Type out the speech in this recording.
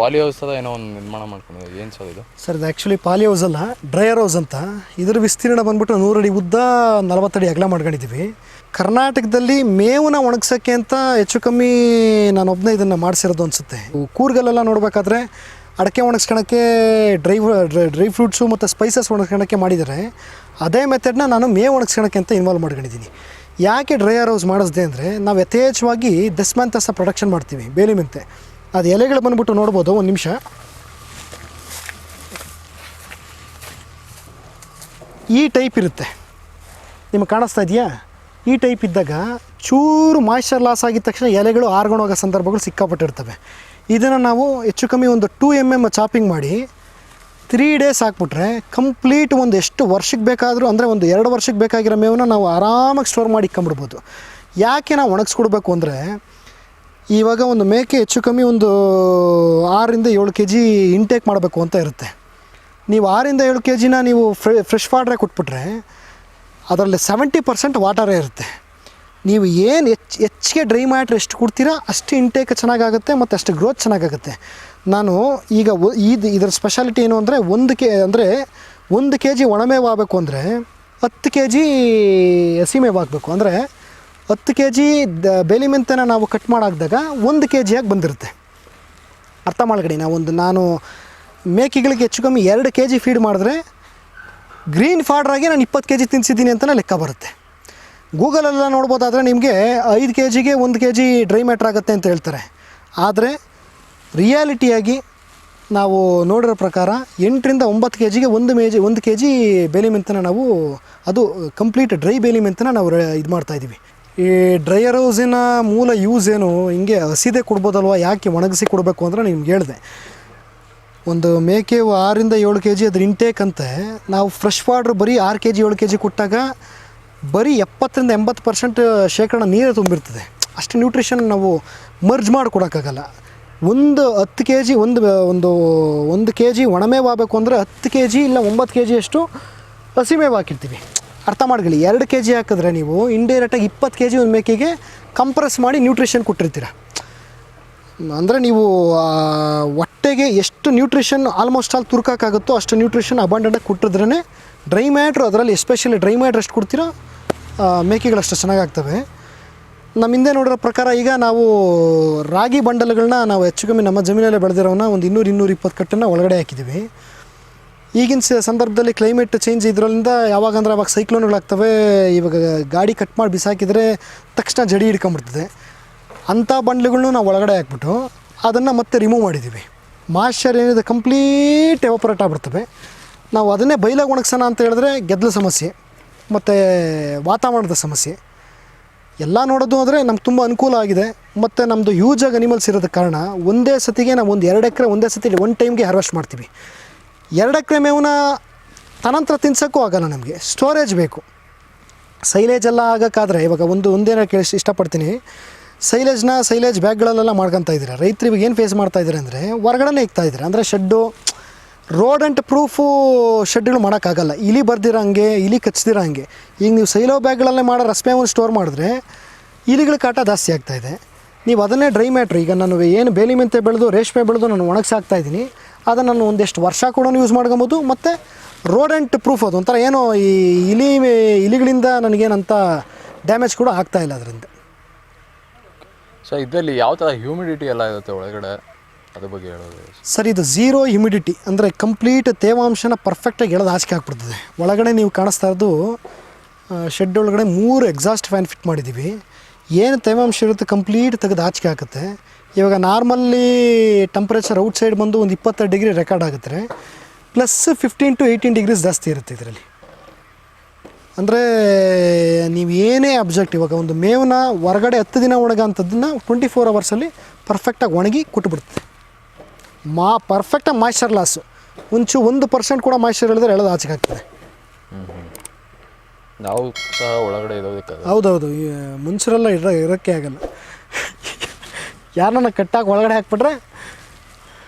Poly house ಅದ ಏನೋ ಒಂದು ನಿರ್ಮಾಣ ಮಾಡ್ಕೊಂಡಿದೆ. ಏನು ಸರ್ ಇದು? ಸರ್, ಇದು ಆ್ಯಕ್ಚುಲಿ ಪಾಲಿ ಹೌಸ್ ಅಲ್ಲ ಡ್ರೈಯರ್ ಹೌಸ್ ಅಂತ. ಇದರ ವಿಸ್ತೀರ್ಣ ಬಂದ್ಬಿಟ್ಟು ನೂರಡಿ ಉದ್ದ ನಲವತ್ತಡಿ ಅಗಲ ಮಾಡ್ಕೊಂಡಿದ್ದೀವಿ ಕರ್ನಾಟಕದಲ್ಲಿ ಮೇವನ್ನ ಒಣಗ್ಸೋಕ್ಕೆ ಅಂತ ಹೆಚ್ಚು ಕಮ್ಮಿ ನಾನು ಒಬ್ಬನೇ ಇದನ್ನು ಮಾಡಿಸಿರೋದು ಅನಿಸುತ್ತೆ. ಕೂರ್ಗಲ್ಲೆಲ್ಲ ನೋಡಬೇಕಾದ್ರೆ ಅಡಕೆ ಒಣಗಿಸ್ಕೊಳಕ್ಕೆ ಡ್ರೈ ಡ್ರೈ ಫ್ರೂಟ್ಸು ಮತ್ತು ಸ್ಪೈಸಸ್ ಒಣಗಿಸ್ಕೊಳಕ್ಕೆ ಮಾಡಿದ್ದಾರೆ. ಅದೇ ಮೆಥಡ್ನ ನಾನು ಮೇವು ಒಣಗಿಸ್ಕೊಳಕ್ಕೆ ಅಂತ ಇನ್ವಾಲ್ವ್ ಮಾಡ್ಕೊಂಡಿದ್ದೀನಿ. ಯಾಕೆ ಡ್ರೈಯರ್ ಹೌಸ್ ಮಾಡಿಸ್ದೆ ಅಂದರೆ ನಾವು ಯಥೇಚ್ಛವಾಗಿ ದಸ್ಮಂತಸ ಪ್ರೊಡಕ್ಷನ್ ಮಾಡ್ತೀವಿ ಬೇಲಿ ಮೆಂತೆ ಅದು ಎಲೆಗಳು ಬಂದ್ಬಿಟ್ಟು ನೋಡ್ಬೋದು, ಒಂದು ನಿಮಿಷ. ಈ ಟೈಪ್ ಇರುತ್ತೆ. ನಿಮಗೆ ಕಾಣಿಸ್ತಾ ಇದೆಯಾ? ಈ ಟೈಪ್ ಇದ್ದಾಗ ಚೂರು ಮಾಯ್ಶ್ಚರ್ ಲಾಸ್ ಆಗಿದ ತಕ್ಷಣ ಎಲೆಗಳು ಆರ್ಕೊಂಡು ಹೋಗೋ ಸಂದರ್ಭಗಳು ಸಿಕ್ಕಾಪಟ್ಟಿರ್ತವೆ. ಇದನ್ನು ನಾವು ಹೆಚ್ಚು ಕಮ್ಮಿ ಒಂದು ಟೂ ಎಂ ಎಂ ಚಾಪಿಂಗ್ ಮಾಡಿ ತ್ರೀ ಡೇಸ್ ಹಾಕ್ಬಿಟ್ರೆ ಕಂಪ್ಲೀಟ್ ಒಂದು ಎಷ್ಟು ವರ್ಷಕ್ಕೆ ಬೇಕಾದರೂ, ಅಂದರೆ ಒಂದು ಎರಡು ವರ್ಷಕ್ಕೆ ಬೇಕಾಗಿರೋ ಮೇವನ್ನ ನಾವು ಆರಾಮಾಗಿ ಸ್ಟೋರ್ ಮಾಡಿ ಇಕ್ಕಂಬಿಡ್ಬೋದು ಯಾಕೆ ನಾವು ಒಣಗಿಸ್ಕೊಡ್ಬೇಕು ಅಂದರೆ ಇವಾಗ ಒಂದು ಮೇಕೆ ಹೆಚ್ಚು ಕಮ್ಮಿ ಒಂದು ಆರರಿಂದ ಏಳು ಕೆ ಜಿ ಇಂಟೇಕ್ ಮಾಡಬೇಕು ಅಂತ ಇರುತ್ತೆ. ನೀವು ಆರಿಂದ ಏಳು ಕೆ ಜಿನ ನೀವು ಫ್ರೆ ಫ್ರೆಶ್ ವಾಟ್ರೇ ಕೊಟ್ಬಿಟ್ರೆ ಅದರಲ್ಲಿ ಸೆವೆಂಟಿ ಪರ್ಸೆಂಟ್ ವಾಟರೇ ಇರುತ್ತೆ. ನೀವು ಏನು ಹೆಚ್, ಹೆಚ್ಚಿಗೆ ಡ್ರೈ ಮ್ಯಾಟ್ರ್ ಎಷ್ಟು ಕೊಡ್ತೀರಾ ಅಷ್ಟು ಇಂಟೇಕ್ ಚೆನ್ನಾಗಾಗುತ್ತೆ ಮತ್ತು ಅಷ್ಟು ಗ್ರೋತ್ ಚೆನ್ನಾಗಾಗುತ್ತೆ. ನಾನು ಈಗ ಇದು, ಇದರ ಸ್ಪೆಷಾಲಿಟಿ ಏನು ಅಂದರೆ ಒಂದು ಕೆ, ಅಂದರೆ ಒಂದು ಕೆ ಜಿ ಒಣಮೇವು ಆಗಬೇಕು ಅಂದರೆ ಹತ್ತು ಕೆ ಜಿ ಹಸಿಮೇವು ಆಗಬೇಕು. ಅಂದರೆ ಹತ್ತು ಕೆ ಜಿ ದ ಬೇಲಿ ಮೆಂತೆನ ನಾವು ಕಟ್ ಮಾಡಾಕ್ದಾಗ ಒಂದು ಕೆ ಜಿಯಾಗಿ ಬಂದಿರುತ್ತೆ. ಅರ್ಥ ಮಾಡ್ಕಡಿ ನಾವು ಒಂದು ನಾನು ಮೇಕೆಗಳಿಗೆ ಹೆಚ್ಚು ಕಮ್ಮಿ ಎರಡು ಕೆ ಜಿ ಫೀಡ್ ಮಾಡಿದ್ರೆ ಗ್ರೀನ್ ಫಾಡ್ರಾಗಿ ನಾನು ಇಪ್ಪತ್ತು ಕೆ ಜಿ ತಿನ್ಸಿದ್ದೀನಿ ಅಂತಲೇ ಲೆಕ್ಕ ಬರುತ್ತೆ. ಗೂಗಲೆಲ್ಲ ನೋಡ್ಬೋದಾದರೆ ನಿಮಗೆ ಐದು ಕೆ ಜಿಗೆ ಒಂದು ಕೆ ಜಿ ಡ್ರೈ ಮ್ಯಾಟ್ರ್ ಆಗುತ್ತೆ ಅಂತ ಹೇಳ್ತಾರೆ. ಆದರೆ ರಿಯಾಲಿಟಿಯಾಗಿ ನಾವು ನೋಡಿರೋ ಪ್ರಕಾರ ಎಂಟರಿಂದ ಒಂಬತ್ತು ಕೆ ಜಿಗೆ ಒಂದು ಮೇಜಿ ಒಂದು ಕೆ ಜಿ ಬೇಲಿ ಮೆಂತನ ನಾವು ಅದು ಕಂಪ್ಲೀಟ್ ಡ್ರೈ ಬೇಲಿ ಮೆಂತನ ನಾವು ಇದು ಮಾಡ್ತಾಯಿದ್ದೀವಿ ಈ ಡ್ರೈಯರ್ ಹೌಸಿನ ಮೂಲ ಯೂಸ್ ಏನು? ಹಿಂಗೆ ಹಸಿದೆ ಕೊಡ್ಬೋದಲ್ವ? ಯಾಕೆ ಒಣಗಿಸಿ ಕೊಡಬೇಕು ಅಂದರೆ ನಿಮ್ಗೆ ಹೇಳಿದೆ. ಒಂದು ಮೇಕೆ ಆರಿಂದ ಏಳು ಕೆ ಜಿ ಅದ್ರ ಇಂಟೇಕ್ ಅಂತೆ. ನಾವು ಫ್ರೆಶ್ ವಾಟ್ರ್ ಬರೀ ಆರು ಕೆ ಜಿ ಏಳು ಕೆ ಜಿ ಕೊಟ್ಟಾಗ ಬರೀ ಎಪ್ಪತ್ತರಿಂದ ಎಂಬತ್ತು ಪರ್ಸೆಂಟ್ ಶೇಕಡ ನೀರೇ ತುಂಬಿರ್ತದೆ. ಅಷ್ಟು ನ್ಯೂಟ್ರಿಷನ್ ನಾವು ಮರ್ಜ್ ಮಾಡಿ ಕೊಡೋಕ್ಕಾಗಲ್ಲ ಒಂದು ಹತ್ತು ಕೆ ಜಿ ಒಂದು ಒಂದು ಒಂದು ಕೆ ಜಿ ಒಣಮೇವು ಆಗಬೇಕು ಅಂದರೆ ಹತ್ತು ಕೆ ಜಿ ಇಲ್ಲ ಒಂಬತ್ತು ಕೆ ಜಿಯಷ್ಟು ಹಸಿಮೇವು ಹಾಕಿರ್ತೀವಿ. ಅರ್ಥ ಮಾಡ್ಕೊಳ್ಳಿ. ಎರಡು ಕೆ ಜಿ ಹಾಕಿದ್ರೆ ನೀವು ಇಂಡೈರೆಕ್ಟಾಗಿ ಇಪ್ಪತ್ತು ಕೆ ಜಿ ಒಂದು ಮೇಕೆಗೆ ಕಂಪ್ರೆಸ್ ಮಾಡಿ ನ್ಯೂಟ್ರಿಷನ್ ಕೊಟ್ಟಿರ್ತೀರ? ಅಂದರೆ ನೀವು ಹೊಟ್ಟೆಗೆ ಎಷ್ಟು ನ್ಯೂಟ್ರಿಷನ್ ಆಲ್ಮೋಸ್ಟ್ ಆಲ್ ತುರ್ಕಾಗುತ್ತೋ ಅಷ್ಟು ನ್ಯೂಟ್ರಿಷನ್ ಅಬಂಡೆಂಟಾಗಿ ಕೊಟ್ಟಿದ್ರೇ ಡ್ರೈ ಮ್ಯಾಟ್ರು ಅದರಲ್ಲಿ ಎಸ್ಪೆಷಲಿ ಡ್ರೈ ಮ್ಯಾಟ್ರ್ ಎಷ್ಟು ಕೊಡ್ತೀರೋ ಮೇಕೆಗಳು ಅಷ್ಟು ಚೆನ್ನಾಗಾಗ್ತವೆ. ನಮ್ಮ ಹಿಂದೆ ನೋಡಿರೋ ಪ್ರಕಾರ ಈಗ ನಾವು ರಾಗಿ ಬಂಡಲ್ಗಳನ್ನ ನಾವು ಹೆಚ್ಚು ಕಮ್ಮಿ ನಮ್ಮ ಜಮೀನಲ್ಲೇ ಬೆಳೆದಿರೋನ ಒಂದು ಇನ್ನೂರು ಇನ್ನೂರು ಇಪ್ಪತ್ತು ಕಟ್ಟನ್ನು ಒಳಗಡೆ ಹಾಕಿದ್ದೀವಿ. ಈಗಿನ ಸಂದರ್ಭದಲ್ಲಿ ಕ್ಲೈಮೇಟ್ ಚೇಂಜ್ ಇದರಿಂದ ಯಾವಾಗಂದ್ರೆ ಅವಾಗ ಸೈಕ್ಲೋನ್ಗಳಾಗ್ತವೆ ಇವಾಗ ಗಾಡಿ ಕಟ್ ಮಾಡಿ ಬಿಸಾಕಿದರೆ ತಕ್ಷಣ ಜಡಿ ಹಿಡ್ಕೊಂಬಿಡ್ತದೆ ಅಂಥ ಬಂಡ್ಲುಗಳ್ನು ನಾವು ಒಳಗಡೆ ಹಾಕ್ಬಿಟ್ಟು ಅದನ್ನು ಮತ್ತೆ ರಿಮೂವ್ ಮಾಡಿದ್ದೀವಿ. ಮಾಶ್ಚರ್ ಏನಿದೆ ಕಂಪ್ಲೀಟ್ ಎವಾಪರೇಟ್ ಆಗ್ಬಿಡ್ತವೆ. ನಾವು ಅದನ್ನೇ ಬೈಲಾಗಿ ಒಣಗ್ಸೋಣ ಅಂತ ಹೇಳಿದ್ರೆ ಗೆದ್ದಲು ಸಮಸ್ಯೆ, ಮತ್ತು ವಾತಾವರಣದ ಸಮಸ್ಯೆ. ಎಲ್ಲ ನೋಡೋದು ಅಂದರೆ ನಮ್ಗೆ ತುಂಬ ಅನುಕೂಲ ಆಗಿದೆ. ಮತ್ತು ನಮ್ಮದು ಯೂಜಾಗಿ ಅನಿಮಲ್ಸ್ ಇರೋದ ಕಾರಣ ಒಂದೇ ಸತಿಗೆ ನಾವು ಒಂದು ಎರಡು ಎಕರೆ ಒಂದೇ ಸತಿ ಒನ್ ಟೈಮ್ಗೆ ಹಾರ್ವೆಸ್ಟ್ ಮಾಡ್ತೀವಿ. ಎರಡು ಎಕರೆ ಮೇವನ್ನ ತನಂತರ ತಿನ್ಸೋಕ್ಕೂ ಆಗಲ್ಲ ನಮಗೆ. ಸ್ಟೋರೇಜ್ ಬೇಕು. ಸೈಲೇಜ್ ಎಲ್ಲ ಆಗೋಕ್ಕಾದ್ರೆ, ಇವಾಗ ಒಂದು, ಒಂದೇನ ಕೇಳಿ ಇಷ್ಟಪಡ್ತೀನಿ. ಸೈಲೇಜ್ನ ಸೈಲೇಜ್ ಬ್ಯಾಗ್ಗಳಲ್ಲೆಲ್ಲ ಮಾಡ್ಕೊತಾ ಇದ್ದೀರಾ? ರೈತರು ಇವಾಗ ಏನು ಫೇಸ್ ಮಾಡ್ತಾ ಇದ್ದಾರೆ ಅಂದರೆ, ಹೊರಗಡೆನೇ ಇಕ್ತಾ ಇದ್ದಾರೆ? ಅಂದರೆ ಶೆಡ್ಡು ರೋಡ್ ಅಂಟ್ ಪ್ರೂಫು ಶೆಡ್ಗಳು ಮಾಡೋಕ್ಕಾಗಲ್ಲ. ಇಲಿ ಬರ್ದಿರೋ ಹಂಗೆ, ಇಲಿ ಕಚ್ದಿರೋ ಹಂಗೆ. ಈಗ ನೀವು ಸೈಲೋ ಬ್ಯಾಗ್ಗಳಲ್ಲೇ ಮಾಡೋ ರಸ್ಮೆ ಒಂದು ಸ್ಟೋರ್ ಮಾಡಿದ್ರೆ, ಇಲಿಗಳ ಕಾಟ ಜಾಸ್ತಿ ಆಗ್ತಾಯಿದೆ ನೀವು ಅದನ್ನೇ ಡ್ರೈ ಮ್ಯಾಟ್ರ್ ಈಗ ನಾನು ಏನು ಬೇಲಿ ಮೆಂತೆ ಬೆಳೆದು ರೇಷ್ಮೆ ಬೆಳೆದು ನಾನು ಒಣಗಿಸಾಕ್ತಾ ಇದ್ದೀನಿ. ಅದನ್ನು ನಾನು ಒಂದೆಷ್ಟು ವರ್ಷ ಕೂಡ ಯೂಸ್ ಮಾಡ್ಕೊಬೋದು. ಮತ್ತು ರೋಡ್ ಪ್ರೂಫ್ ಅದು. ಒಂಥರ ಏನೋ ಈ ಇಲಿ ಇಲಿಗಳಿಂದ ನನಗೇನಂತ ಡ್ಯಾಮೇಜ್ ಕೂಡ ಆಗ್ತಾ ಇಲ್ಲ ಅದರಿಂದ. ಸೊ ಇದರಲ್ಲಿ ಯಾವ ಥರ ಹ್ಯೂಮಿಡಿಟಿ ಎಲ್ಲ ಇರುತ್ತೆ ಒಳಗಡೆ? ಅದ್ರ ಬಗ್ಗೆ ಹೇಳೋದು. ಸರ್ ಇದು ಝೀರೋ ಹ್ಯುಮಿಡಿಟಿ ಅಂದರೆ ಕಂಪ್ಲೀಟ್ ತೇವಾಂಶನ ಪರ್ಫೆಕ್ಟಾಗಿ ಎಳೆದು ಆಚೆಗೆ ಹಾಕ್ಬಿಡ್ತದೆ ಒಳಗಡೆ ನೀವು ಕಾಣಿಸ್ತಾ ಇರೋದು ಶೆಡ್ ಒಳಗಡೆ ಮೂರು ಎಕ್ಸಾಸ್ಟ್ ಫ್ಯಾನ್ ಫಿಟ್ ಮಾಡಿದ್ದೀವಿ. ಏನು ತೇವಾಂಶ ಇರುತ್ತೆ ಕಂಪ್ಲೀಟ್ ತೆಗೆದು ಆಚೆಗೆ ಹಾಕುತ್ತೆ. ಇವಾಗ ನಾರ್ಮಲ್ಲಿ ಟೆಂಪ್ರೇಚರ್ ಔಟ್ ಸೈಡ್ ಬಂದು ಒಂದು ಇಪ್ಪತ್ತೆರಡು ಡಿಗ್ರಿ ರೆಕಾರ್ಡ್ ಆಗುತ್ತೆ plus fifteen to eighteen degrees ಜಾಸ್ತಿ ಇರುತ್ತೆ ಇದರಲ್ಲಿ. ಅಂದರೆ ನೀವು ಏನೇ ಅಬ್ಜೆಕ್ಟ್ ಇವಾಗ ಒಂದು ಮೇವನ್ನ ಹೊರಗಡೆ ಹತ್ತು ದಿನ ಒಣಗ ಅಂಥದ್ದನ್ನು ಟ್ವೆಂಟಿ ಫೋರ್ ಅವರ್ಸಲ್ಲಿ ಪರ್ಫೆಕ್ಟಾಗಿ ಒಣಗಿ ಕೊಟ್ಬಿಡುತ್ತೆ. ಮಾ ಪರ್ಫೆಕ್ಟಾಗಿ ಮಾಯ್ಶ್ಚರ್ ಲಾಸು ಒಂಚು ಒಂದು ಪರ್ಸೆಂಟ್ ಕೂಡ ಮಾಯ್ಶ್ಚರ್ ಹೇಳಿದ್ರೆ ಎಳೆದು ಆಚೆಗೆ ಆಗ್ತದೆ ನಾವು ಸಹ ಒಳಗಡೆ ಇರೋದಕ್ಕೆ ಹೌದೌದು ಈ ಮನುಷ್ಯರೆಲ್ಲ ಇರ ಇರೋಕ್ಕೆ ಆಗಲ್ಲ. ಯಾರನ್ನ ಕಟ್ಟಾಗಿ ಒಳಗಡೆ ಹಾಕ್ಬಿಟ್ರೆ